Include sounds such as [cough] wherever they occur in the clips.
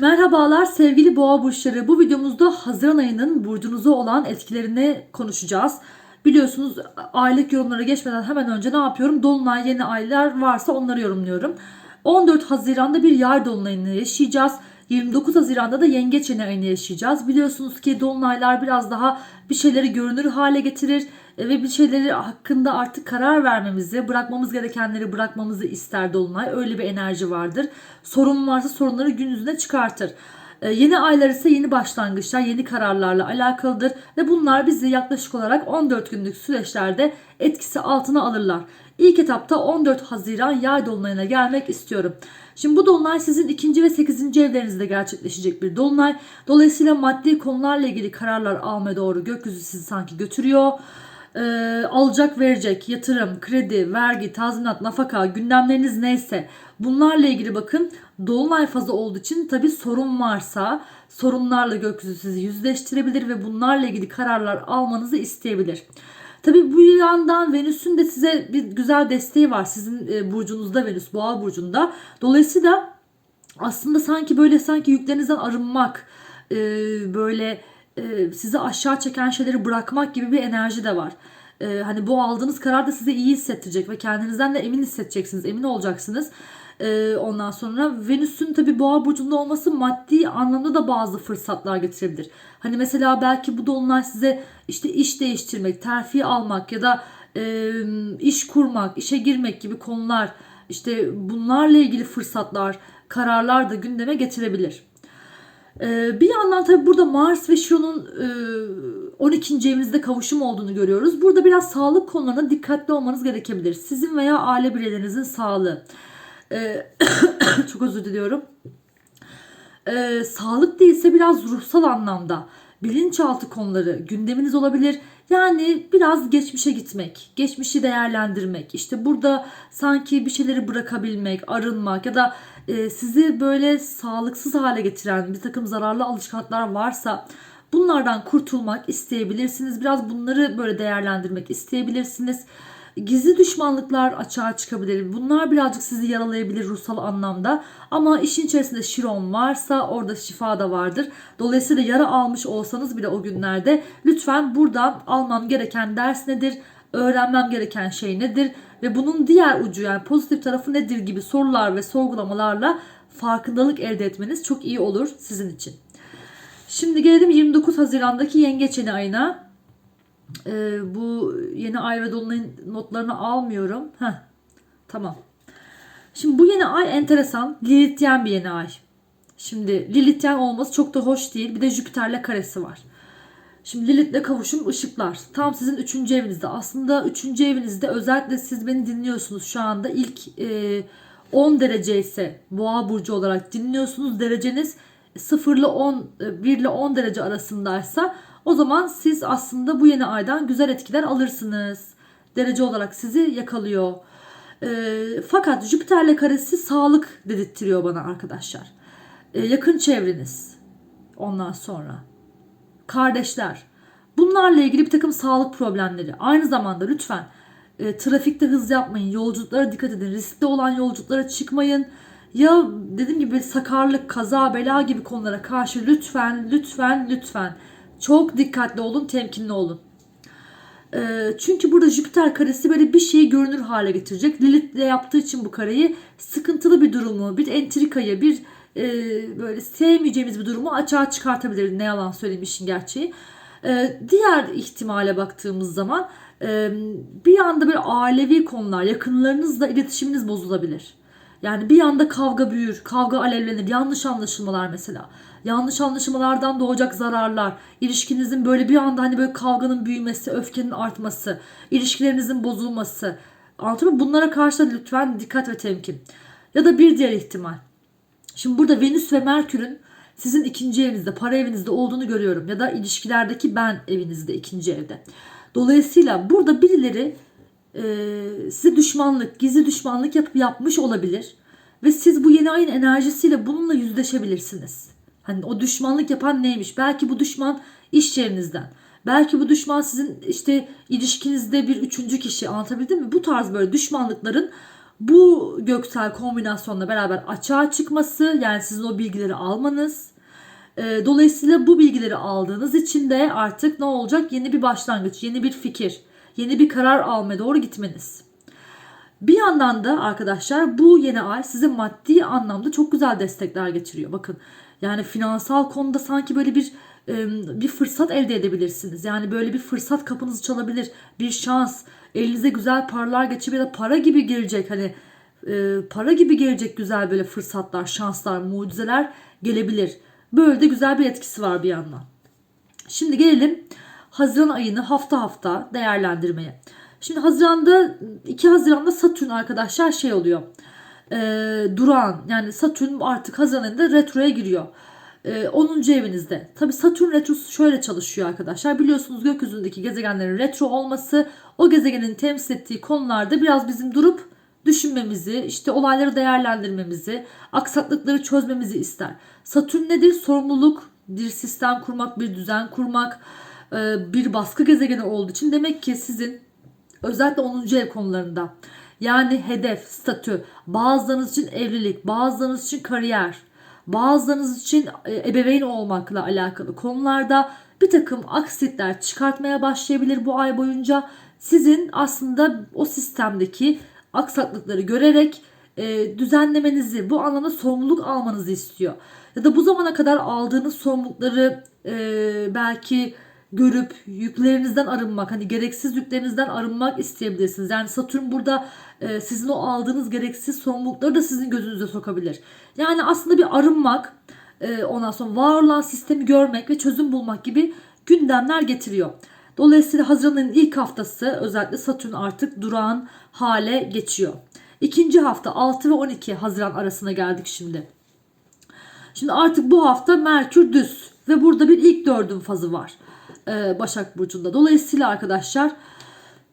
Merhabalar sevgili boğa burçları. Bu videomuzda Haziran ayının burcunuza olan etkilerini konuşacağız. Biliyorsunuz aylık yorumlara geçmeden hemen önce ne yapıyorum? Dolunay yeni aylar varsa onları yorumluyorum. 14 Haziran'da bir yay dolunayını yaşayacağız. 29 Haziran'da da yengeç yeni ayını yaşayacağız. Biliyorsunuz ki dolunaylar biraz daha bir şeyleri görünür hale getirir ve bir şeyleri hakkında artık karar vermemizi, bırakmamız gerekenleri bırakmamızı ister dolunay. Öyle bir enerji vardır. Sorun varsa sorunları gün yüzüne çıkartır. E, Yeni aylar ise yeni başlangıçlar, yeni kararlarla alakalıdır ve bunlar bizi yaklaşık olarak 14 günlük süreçlerde etkisi altına alırlar. İlk etapta 14 Haziran yay dolunayına gelmek istiyorum. Şimdi bu dolunay sizin ikinci ve 8. evlerinizde gerçekleşecek bir dolunay. Dolayısıyla maddi konularla ilgili kararlar almaya doğru gökyüzü sizi sanki götürüyor. Ee, alacak verecek, yatırım, kredi, vergi, tazminat, nafaka, gündemleriniz neyse bunlarla ilgili bakın dolunay fazı olduğu için tabi sorun varsa sorunlarla gökyüzü sizi yüzleştirebilir ve bunlarla ilgili kararlar almanızı isteyebilir. Tabi bu yandan Venüs'ün de size bir güzel desteği var sizin e, burcunuzda Venüs boğa burcunda. Dolayısıyla aslında sanki böyle sanki yüklerinizden arınmak e, böyle e, sizi aşağı çeken şeyleri bırakmak gibi bir enerji de var. E, hani bu aldığınız karar da size iyi hissettirecek ve kendinizden de emin hissedeceksiniz, emin olacaksınız. E, ondan sonra Venüs'ün tabi boğa burcunda olması maddi anlamda da bazı fırsatlar getirebilir. Hani mesela belki bu dolunay size işte iş değiştirmek, terfi almak ya da e, iş kurmak, işe girmek gibi konular işte bunlarla ilgili fırsatlar, kararlar da gündeme getirebilir. Ee, bir yandan tabii burada Mars ve Şiron'un e, 12. evinizde kavuşum olduğunu görüyoruz. Burada biraz sağlık konularına dikkatli olmanız gerekebilir. Sizin veya aile bireylerinizin sağlığı. Ee, [coughs] çok özür diliyorum. Ee, sağlık değilse biraz ruhsal anlamda bilinçaltı konuları gündeminiz olabilir. Yani biraz geçmişe gitmek, geçmişi değerlendirmek, işte burada sanki bir şeyleri bırakabilmek, arınmak ya da e, sizi böyle sağlıksız hale getiren bir takım zararlı alışkanlıklar varsa bunlardan kurtulmak isteyebilirsiniz. Biraz bunları böyle değerlendirmek isteyebilirsiniz. Gizli düşmanlıklar açığa çıkabilir. Bunlar birazcık sizi yaralayabilir ruhsal anlamda. Ama işin içerisinde şiron varsa orada şifa da vardır. Dolayısıyla yara almış olsanız bile o günlerde lütfen buradan almam gereken ders nedir? Öğrenmem gereken şey nedir? Ve bunun diğer ucu yani pozitif tarafı nedir gibi sorular ve sorgulamalarla farkındalık elde etmeniz çok iyi olur sizin için. Şimdi gelelim 29 Haziran'daki Yengeç yeni ayına. Ee, bu yeni ay ve dolunayın notlarını almıyorum. Heh, tamam. Şimdi bu yeni ay enteresan. Lilithyen bir yeni ay. Şimdi Lilithyen olması çok da hoş değil. Bir de Jüpiter'le karesi var. Şimdi Lilith'le kavuşum ışıklar. Tam sizin 3. evinizde. Aslında 3. evinizde özellikle siz beni dinliyorsunuz şu anda. ilk e, 10 derece ise boğa burcu olarak dinliyorsunuz. Dereceniz 0 ile 10, 1 ile 10 derece arasındaysa o zaman siz aslında bu yeni aydan güzel etkiler alırsınız. Derece olarak sizi yakalıyor. E, fakat Jüpiter'le karesi sağlık dedirtiyor bana arkadaşlar. E, yakın çevreniz. Ondan sonra kardeşler. Bunlarla ilgili bir takım sağlık problemleri. Aynı zamanda lütfen e, trafikte hız yapmayın. Yolculuklara dikkat edin. Riskli olan yolculuklara çıkmayın. Ya dediğim gibi sakarlık, kaza, bela gibi konulara karşı lütfen, lütfen, lütfen çok dikkatli olun, temkinli olun. E, çünkü burada Jüpiter karesi böyle bir şeyi görünür hale getirecek. Lilith de yaptığı için bu kareyi sıkıntılı bir durumu, bir entrikayı, bir e, böyle sevmeyeceğimiz bir durumu açığa çıkartabilir. Ne yalan söyleyeyim işin gerçeği. E, diğer ihtimale baktığımız zaman e, bir anda böyle ailevi konular, yakınlarınızla iletişiminiz bozulabilir. Yani bir anda kavga büyür, kavga alevlenir, yanlış anlaşılmalar mesela. Yanlış anlaşılmalardan doğacak zararlar, ilişkinizin böyle bir anda hani böyle kavganın büyümesi, öfkenin artması, ilişkilerinizin bozulması. Anlatıyor? Bunlara karşı da lütfen dikkat ve temkin. Ya da bir diğer ihtimal. Şimdi burada Venüs ve Merkür'ün sizin ikinci evinizde, para evinizde olduğunu görüyorum. Ya da ilişkilerdeki ben evinizde, ikinci evde. Dolayısıyla burada birileri e, size düşmanlık, gizli düşmanlık yapıp yapmış olabilir. Ve siz bu yeni ayın enerjisiyle bununla yüzleşebilirsiniz. Hani o düşmanlık yapan neymiş? Belki bu düşman iş yerinizden. Belki bu düşman sizin işte ilişkinizde bir üçüncü kişi anlatabildim mi? Bu tarz böyle düşmanlıkların bu göksel kombinasyonla beraber açığa çıkması yani sizin o bilgileri almanız. E, dolayısıyla bu bilgileri aldığınız için de artık ne olacak? Yeni bir başlangıç, yeni bir fikir, yeni bir karar almaya doğru gitmeniz. Bir yandan da arkadaşlar bu yeni ay size maddi anlamda çok güzel destekler getiriyor. Bakın yani finansal konuda sanki böyle bir bir fırsat elde edebilirsiniz. Yani böyle bir fırsat kapınızı çalabilir. Bir şans, elinize güzel paralar geçebilir ya da para gibi gelecek hani e, para gibi gelecek güzel böyle fırsatlar, şanslar, mucizeler gelebilir. Böyle de güzel bir etkisi var bir yandan. Şimdi gelelim Haziran ayını hafta hafta değerlendirmeye. Şimdi Haziran'da 2 Haziran'da Satürn arkadaşlar şey oluyor. E, durağan yani Satürn artık Haziran ayında retroya giriyor. E, 10. evinizde. Tabi Satürn retrosu şöyle çalışıyor arkadaşlar. Biliyorsunuz gökyüzündeki gezegenlerin retro olması o gezegenin temsil ettiği konularda biraz bizim durup düşünmemizi, işte olayları değerlendirmemizi, aksaklıkları çözmemizi ister. Satürn nedir? Sorumluluk, bir sistem kurmak, bir düzen kurmak, e, bir baskı gezegeni olduğu için demek ki sizin özellikle 10. ev konularında yani hedef, statü, bazılarınız için evlilik, bazılarınız için kariyer, bazılarınız için e, ebeveyn olmakla alakalı konularda bir takım aksilikler çıkartmaya başlayabilir bu ay boyunca. Sizin aslında o sistemdeki aksaklıkları görerek e, düzenlemenizi, bu anlamda sorumluluk almanızı istiyor. Ya da bu zamana kadar aldığınız sorumlulukları e, belki görüp yüklerinizden arınmak, hani gereksiz yüklerinizden arınmak isteyebilirsiniz. Yani Satürn burada e, sizin o aldığınız gereksiz sorumlulukları da sizin gözünüze sokabilir. Yani aslında bir arınmak, e, ondan sonra var olan sistemi görmek ve çözüm bulmak gibi gündemler getiriyor. Dolayısıyla Haziran'ın ilk haftası özellikle Satürn artık durağan hale geçiyor. İkinci hafta 6 ve 12 Haziran arasına geldik şimdi. Şimdi artık bu hafta Merkür düz ve burada bir ilk dördün fazı var. Ee, Başak Burcu'nda. Dolayısıyla arkadaşlar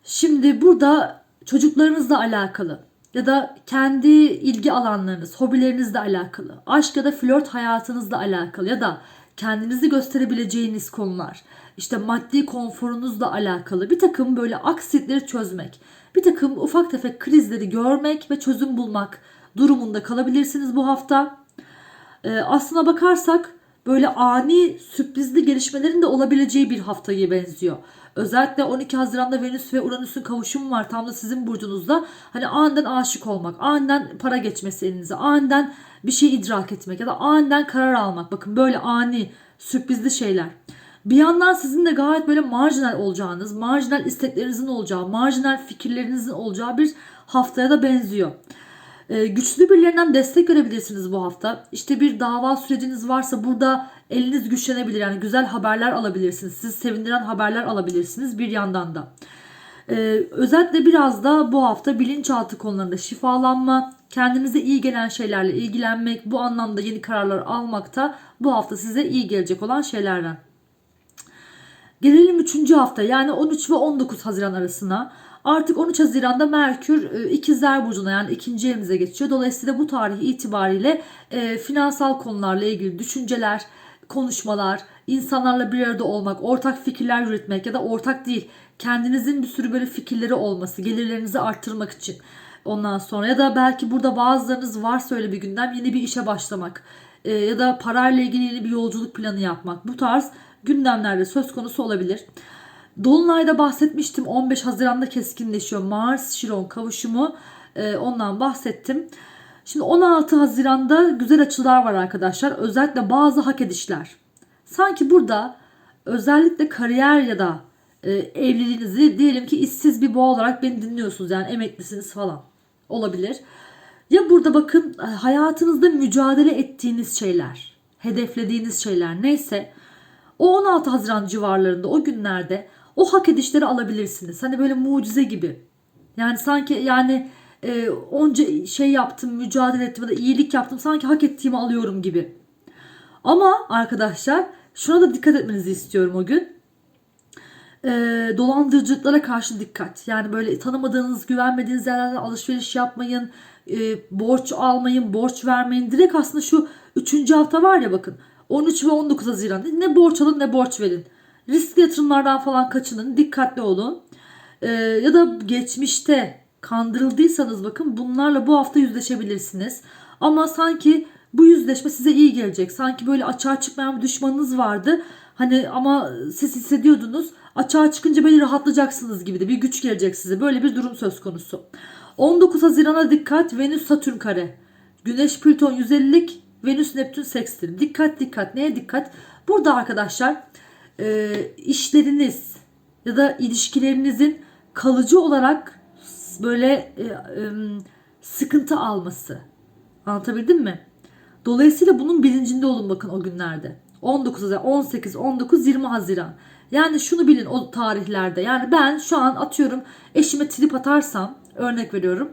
şimdi burada çocuklarınızla alakalı ya da kendi ilgi alanlarınız, hobilerinizle alakalı, aşk ya da flört hayatınızla alakalı ya da kendinizi gösterebileceğiniz konular, işte maddi konforunuzla alakalı bir takım böyle aksiyetleri çözmek, bir takım ufak tefek krizleri görmek ve çözüm bulmak durumunda kalabilirsiniz bu hafta. Ee, aslına bakarsak böyle ani sürprizli gelişmelerin de olabileceği bir haftaya benziyor. Özellikle 12 Haziran'da Venüs ve Uranüs'ün kavuşumu var tam da sizin burcunuzda. Hani aniden aşık olmak, aniden para geçmesi elinize, aniden bir şey idrak etmek ya da aniden karar almak. Bakın böyle ani, sürprizli şeyler. Bir yandan sizin de gayet böyle marjinal olacağınız, marjinal isteklerinizin olacağı, marjinal fikirlerinizin olacağı bir haftaya da benziyor. Ee, güçlü birilerinden destek görebilirsiniz bu hafta. İşte bir dava süreciniz varsa burada eliniz güçlenebilir. Yani güzel haberler alabilirsiniz. Sizi sevindiren haberler alabilirsiniz bir yandan da. Ee, özellikle biraz da bu hafta bilinçaltı konularında şifalanma, kendinize iyi gelen şeylerle ilgilenmek, bu anlamda yeni kararlar almakta bu hafta size iyi gelecek olan şeylerden. Gelelim 3. hafta yani 13 ve 19 Haziran arasına. Artık 13 Haziran'da Merkür e, ikizler burcuna yani ikinci evimize geçiyor. Dolayısıyla bu tarih itibariyle e, finansal konularla ilgili düşünceler, konuşmalar, insanlarla bir arada olmak, ortak fikirler üretmek ya da ortak değil kendinizin bir sürü böyle fikirleri olması, gelirlerinizi arttırmak için. Ondan sonra ya da belki burada bazılarınız varsa öyle bir gündem yeni bir işe başlamak e, ya da parayla ilgili yeni bir yolculuk planı yapmak. Bu tarz gündemlerde söz konusu olabilir. Dolunay'da bahsetmiştim 15 Haziran'da keskinleşiyor Mars Şiron kavuşumu e, ondan bahsettim. Şimdi 16 Haziran'da güzel açılar var arkadaşlar. Özellikle bazı hak edişler. Sanki burada özellikle kariyer ya da e, evliliğinizi diyelim ki işsiz bir boğa olarak beni dinliyorsunuz. Yani emeklisiniz falan olabilir. Ya burada bakın hayatınızda mücadele ettiğiniz şeyler, hedeflediğiniz şeyler neyse o 16 Haziran civarlarında o günlerde o hak edişleri alabilirsiniz. Hani böyle mucize gibi. Yani sanki yani e, onca şey yaptım, mücadele ettim ya da iyilik yaptım. Sanki hak ettiğimi alıyorum gibi. Ama arkadaşlar şuna da dikkat etmenizi istiyorum o gün. E, dolandırıcılıklara karşı dikkat. Yani böyle tanımadığınız, güvenmediğiniz yerlerden alışveriş yapmayın. E, borç almayın, borç vermeyin. Direkt aslında şu 3. hafta var ya bakın. 13 ve 19 Haziran. Ne borç alın ne borç verin. Riskli yatırımlardan falan kaçının. Dikkatli olun. Ee, ya da geçmişte kandırıldıysanız bakın bunlarla bu hafta yüzleşebilirsiniz. Ama sanki bu yüzleşme size iyi gelecek. Sanki böyle açığa çıkmayan bir düşmanınız vardı. Hani ama siz hissediyordunuz. Açığa çıkınca böyle rahatlayacaksınız gibi de bir güç gelecek size. Böyle bir durum söz konusu. 19 Haziran'a dikkat. Venüs Satürn kare. Güneş Plüton 150'lik. Venüs Neptün sekstil. Dikkat dikkat. Neye dikkat? Burada arkadaşlar e, işleriniz ya da ilişkilerinizin kalıcı olarak böyle e, e, sıkıntı alması. Anlatabildim mi? Dolayısıyla bunun bilincinde olun bakın o günlerde. 19 Haziran, 18, 19, 20 Haziran. Yani şunu bilin o tarihlerde. Yani ben şu an atıyorum eşime trip atarsam örnek veriyorum.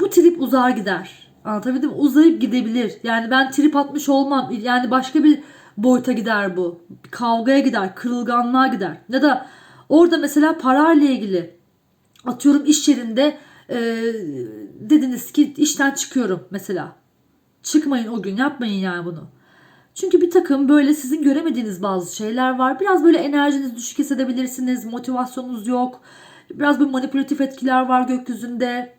Bu trip uzar gider. Anlatabildim mi? Uzayıp gidebilir. Yani ben trip atmış olmam. Yani başka bir boyuta gider bu. Kavgaya gider, kırılganlığa gider. Ya da orada mesela parayla ilgili atıyorum iş yerinde e, dediniz ki işten çıkıyorum mesela. Çıkmayın o gün yapmayın yani bunu. Çünkü bir takım böyle sizin göremediğiniz bazı şeyler var. Biraz böyle enerjiniz düşük hissedebilirsiniz. Motivasyonunuz yok. Biraz böyle manipülatif etkiler var gökyüzünde.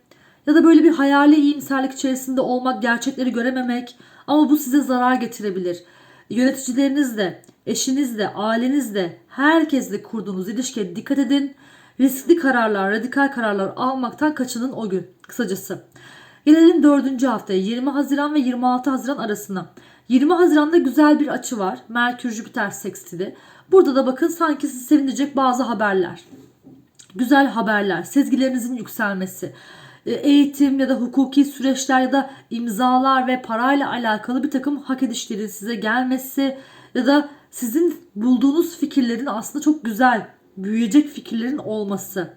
Ya da böyle bir hayali iyimserlik içerisinde olmak, gerçekleri görememek. Ama bu size zarar getirebilir. Yöneticilerinizle, eşinizle, ailenizle, herkesle kurduğunuz ilişkiye dikkat edin. Riskli kararlar, radikal kararlar almaktan kaçının o gün. Kısacası. Gelelim dördüncü haftaya 20 Haziran ve 26 Haziran arasına. 20 Haziran'da güzel bir açı var. Merkür Jüpiter sekstili. Burada da bakın sanki sizi sevindirecek bazı haberler. Güzel haberler, sezgilerinizin yükselmesi, eğitim ya da hukuki süreçler ya da imzalar ve parayla alakalı bir takım hak edişlerin size gelmesi ya da sizin bulduğunuz fikirlerin aslında çok güzel, büyüyecek fikirlerin olması.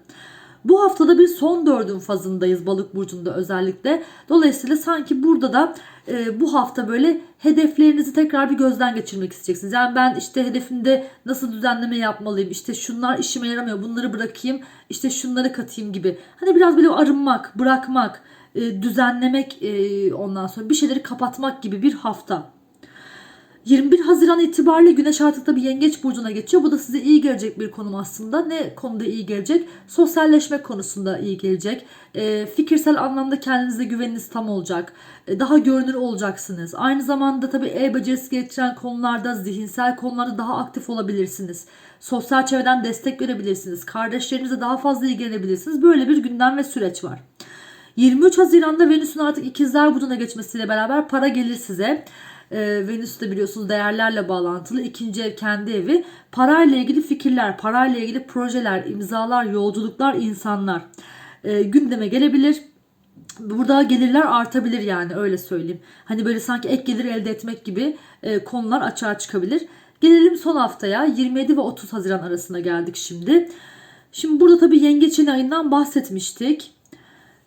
Bu haftada bir son dördün fazındayız balık burcunda özellikle. Dolayısıyla sanki burada da e, bu hafta böyle hedeflerinizi tekrar bir gözden geçirmek isteyeceksiniz. Yani ben işte hedefimde nasıl düzenleme yapmalıyım, işte şunlar işime yaramıyor bunları bırakayım, işte şunları katayım gibi. Hani biraz böyle arınmak, bırakmak, e, düzenlemek e, ondan sonra bir şeyleri kapatmak gibi bir hafta. 21 Haziran itibariyle Güneş artık da bir yengeç burcuna geçiyor. Bu da size iyi gelecek bir konum aslında. Ne konuda iyi gelecek? Sosyalleşme konusunda iyi gelecek. E, fikirsel anlamda kendinize güveniniz tam olacak. E, daha görünür olacaksınız. Aynı zamanda tabii el becerisi gerektiren konularda, zihinsel konularda daha aktif olabilirsiniz. Sosyal çevreden destek görebilirsiniz. Kardeşlerinize daha fazla ilgilenebilirsiniz. Böyle bir gündem ve süreç var. 23 Haziran'da Venüs'ün artık ikizler burcuna geçmesiyle beraber para gelir size. Ee, Venüs de biliyorsunuz değerlerle bağlantılı. ikinci ev kendi evi. Parayla ilgili fikirler, parayla ilgili projeler, imzalar, yolculuklar, insanlar e, gündeme gelebilir. Burada gelirler artabilir yani öyle söyleyeyim. Hani böyle sanki ek gelir elde etmek gibi e, konular açığa çıkabilir. Gelelim son haftaya 27 ve 30 Haziran arasına geldik şimdi. Şimdi burada tabii yengeç yeni ayından bahsetmiştik.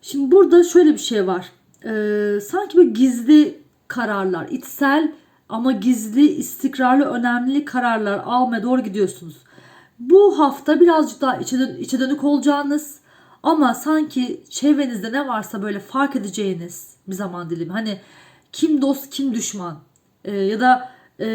Şimdi burada şöyle bir şey var. Ee, sanki böyle gizli kararlar, içsel ama gizli, istikrarlı, önemli kararlar almaya doğru gidiyorsunuz. Bu hafta birazcık daha içe, dön- içe dönük olacağınız ama sanki çevrenizde ne varsa böyle fark edeceğiniz bir zaman dilimi. Hani kim dost kim düşman Ee, ya da e,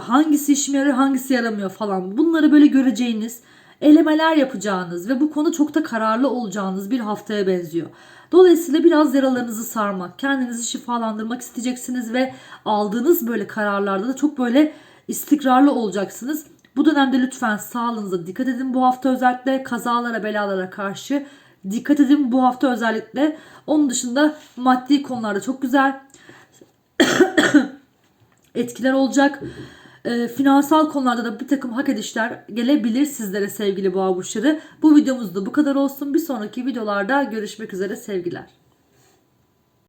hangisi işime yarıyor hangisi yaramıyor falan bunları böyle göreceğiniz elemeler yapacağınız ve bu konu çok da kararlı olacağınız bir haftaya benziyor. Dolayısıyla biraz yaralarınızı sarmak, kendinizi şifalandırmak isteyeceksiniz ve aldığınız böyle kararlarda da çok böyle istikrarlı olacaksınız. Bu dönemde lütfen sağlığınıza dikkat edin. Bu hafta özellikle kazalara, belalara karşı dikkat edin bu hafta özellikle. Onun dışında maddi konularda çok güzel [coughs] etkiler olacak. E, finansal konularda da bir takım hak edişler gelebilir sizlere sevgili boğa burçları. Bu videomuz da bu kadar olsun. Bir sonraki videolarda görüşmek üzere sevgiler.